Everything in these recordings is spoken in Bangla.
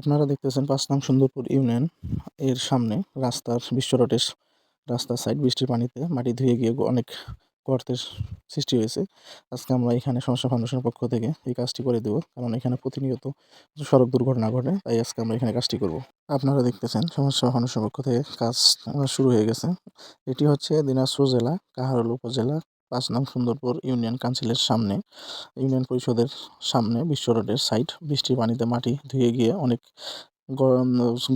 আপনারা দেখতেছেন পাঁচ নং সুন্দরপুর ইউনিয়ন এর সামনে রাস্তার বিশ্ব রোডের রাস্তার সাইড বৃষ্টির পানিতে মাটি ধুয়ে গিয়ে অনেক গর্তের সৃষ্টি হয়েছে। আজকে আমরা এখানে সমস্যা ফাউন্ডেশনের পক্ষ থেকে এই কাজটি করে দেবো, কারণ এখানে প্রতিনিয়ত সড়ক দুর্ঘটনা ঘটে, তাই আজকে আমরা এখানে কাজটি করব। আপনারা দেখতেছেন সমস্যা ফাউন্ডেশনের পক্ষ থেকে কাজ শুরু হয়ে গেছে। এটি হচ্ছে দিনাজপুর জেলা, কাহারোল উপজেলা পাঁচ নং সুন্দরপুর ইউনিয়ন কাউন্সিলের সামনে। ইউনিয়ন পরিষদের সামনে বিশ্ব রোডের সাইড বৃষ্টির পানিতে মাটি ধুয়ে গিয়ে অনেক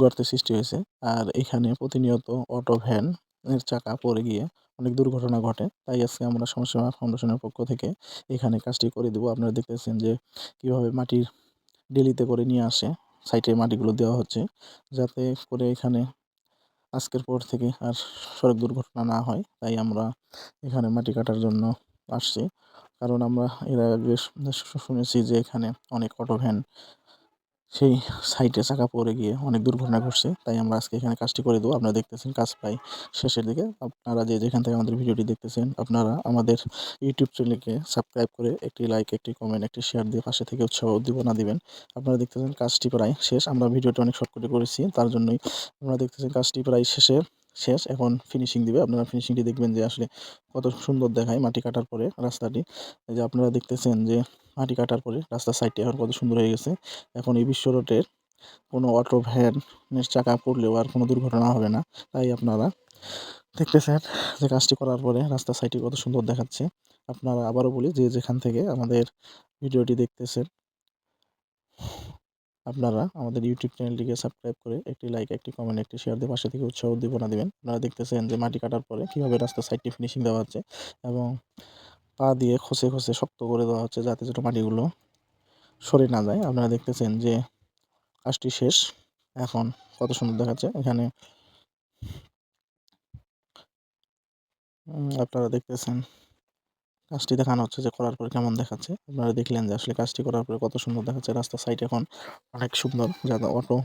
গর্তের সৃষ্টি হয়েছে। আর এখানে প্রতিনিয়ত অটো ভ্যান এর চাকা পড়ে গিয়ে অনেক দুর্ঘটনা ঘটে। তাই আজকে আমরা সমস্যা ফাউন্ডেশনের পক্ষ থেকে এখানে কাজটি করে দেবো। আপনারা দেখতেছেন যে কীভাবে মাটির ডেলিতে করে নিয়ে আসে সাইডে মাটিগুলো দেওয়া হচ্ছে। যাতে করে এখানে আজকের পর থেকে আর সড়ক দুর্ঘটনা না হয়, তাই আমরা এখানে মাটি কাটার জন্য আসছি। কারণ আমরা এর আগে শুনেছি যে এখানে অনেক অটো ভ্যান সেই সাইটে চাকা পড়ে গিয়ে অনেক দুর্ঘটনা ঘটছে। তাই আমরা আজকে এখানে কাজটি করে দেবো। আপনারা দেখতেছেন কাজ প্রায় শেষের দিকে। আপনারা যে যেখান থেকে আমাদের ভিডিওটি দেখতেছেন, আপনারা আমাদের ইউটিউব চ্যানেলকে সাবস্ক্রাইব করে একটি লাইক একটি কমেন্ট একটি শেয়ার দিয়ে পাশে থেকে উৎসাহ উদ্দীপনা দিবেন। আপনারা দেখতেছেন কাজটি প্রায় শেষ। আমরা ভিডিওটি অনেক শর্ট করে করেছি। তার জন্যই আপনারা দেখতেছেন কাজটি প্রায় শেষে। শেষ, এখন ফিনিশিং দিবে। আপনারা ফিনিশিংটি দেখবেন যে আসলে কত সুন্দর দেখায় মাটি কাটার পরে রাস্তাটি। যে আপনারা দেখতেছেন যে মাটি কাটার পরে রাস্তার সাইডটি এখন কত সুন্দর হয়ে গেছে। এখন এই বিশ্ব রোডের কোনো অটো ভ্যানের চাকা পড়লেও আর কোনো দুর্ঘটনা হবে না। তাই আপনারা দেখতেছেন যে কাজটি করার পরে রাস্তার সাইডটি কত সুন্দর দেখাচ্ছে। আপনারা আবারও বলি যে যেখান থেকে আমাদের ভিডিওটি দেখতেছেন আপনারা আমাদের ইউটিউব চ্যানেলটিকে সাবস্ক্রাইব করে একটি লাইক একটি কমেন্ট একটি শেয়ার দিয়ে পাশে থেকে উৎসাহ উদ্দীপনা দেবেন। আপনারা দেখতেছেন যে মাটি কাটার পরে কীভাবে রাস্তার সাইডটি ফিনিশিং দেওয়া হচ্ছে এবং পা দিয়ে খসে খসে শক্ত করে দেওয়া হচ্ছে যাতে ছোটো মাটিগুলো সরে না যায়। আপনারা দেখতেছেন যে কাজটি শেষ। এখন কত সুন্দর দেখাচ্ছে। এখানে আপনারা দেখতেছেন কাজটি দেখানো হচ্ছে যে করার পরে কেমন দেখাচ্ছে। আপনারা দেখলেন যে আসলে কাজটি করার পরে কত সুন্দর দেখাচ্ছে। রাস্তার সাইড এখন অনেক সুন্দর যাতে অটো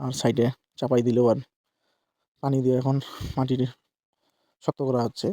আর সাইডে চাপাই দিলেও আর পানি দিয়ে এখন মাটির শক্ত করা হচ্ছে।